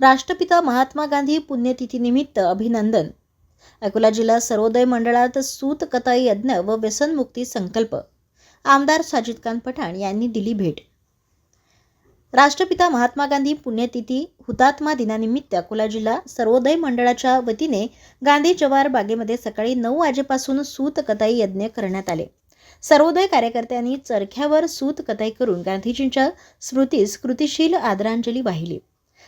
राष्ट्रपिता महात्मा गांधी पुण्यतिथीनिमित्त अभिनंदन. अकोला जिल्हा सर्वोदय मंडळात सूत कताई यज्ञ व व्यसनमुक्ती संकल्प. आमदार साजिद खान पठाण यांनी दिली भेट. राष्ट्रपिता महात्मा गांधी पुण्यतिथी हुतात्मा दिनानिमित्त अकोला जिल्हा सर्वोदय मंडळाच्या वतीने गांधी जवार बागेमध्ये सकाळी नऊ वाजेपासून सूत कताई यज्ञ करण्यात आले. सर्वोदय कार्यकर्त्यांनी चरख्यावर सूत कताई करून गांधीजींच्या स्मृतीस कृतिशील आदरांजली वाहिली.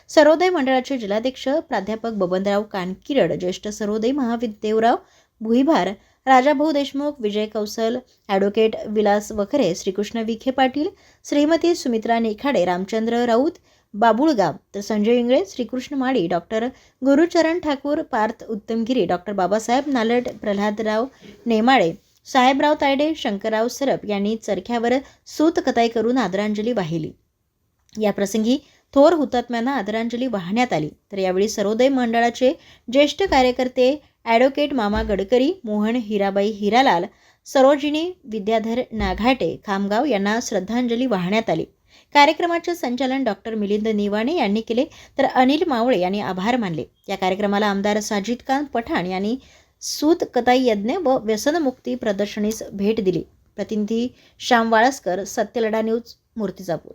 सर्वोदय मंडळाचे जिल्हाध्यक्ष प्राध्यापक बबनराव कानकिरड ज्येष्ठ सर्वोदय महाविद्यवराव भुईभार राजाभाऊ देशमुख विजय कौसल ॲडव्होकेट विलास वखरे श्रीकृष्ण विखे पाटील श्रीमती सुमित्रा नेखाडे रामचंद्र राऊत बाबुळगाव तर संजय इंगळे श्रीकृष्ण माळी डॉक्टर गुरुचरण ठाकूर पार्थ उत्तमगिरी डॉक्टर बाबासाहेब नालट प्रल्हादराव नेमाळे साहेबराव तायडे शंकरराव सरप यांनी चरख्यावर सूत कताई करून आदरांजली वाहिली. या प्रसंगी थोर हुतात्म्यांना आदरांजली वाहण्यात आली. तर यावेळी सर्वोदय मंडळाचे ज्येष्ठ कार्यकर्ते ॲडव्होकेट मामा गडकरी मोहन हिराबाई हिरालाल सरोजिनी विद्याधर नाघाटे खामगाव यांना श्रद्धांजली वाहण्यात आली. कार्यक्रमाचे संचालन डॉक्टर मिलिंद निवाणे यांनी केले तर अनिल मावळे यांनी आभार मानले. या कार्यक्रमाला आमदार साजिद खान पठाण यांनी सूत कताई यज्ञ व व्यसनमुक्ती प्रदर्शनीस भेट दिली. प्रतिनिधी श्याम वाळसकर सत्यलढा न्यूज मूर्तिजापूर.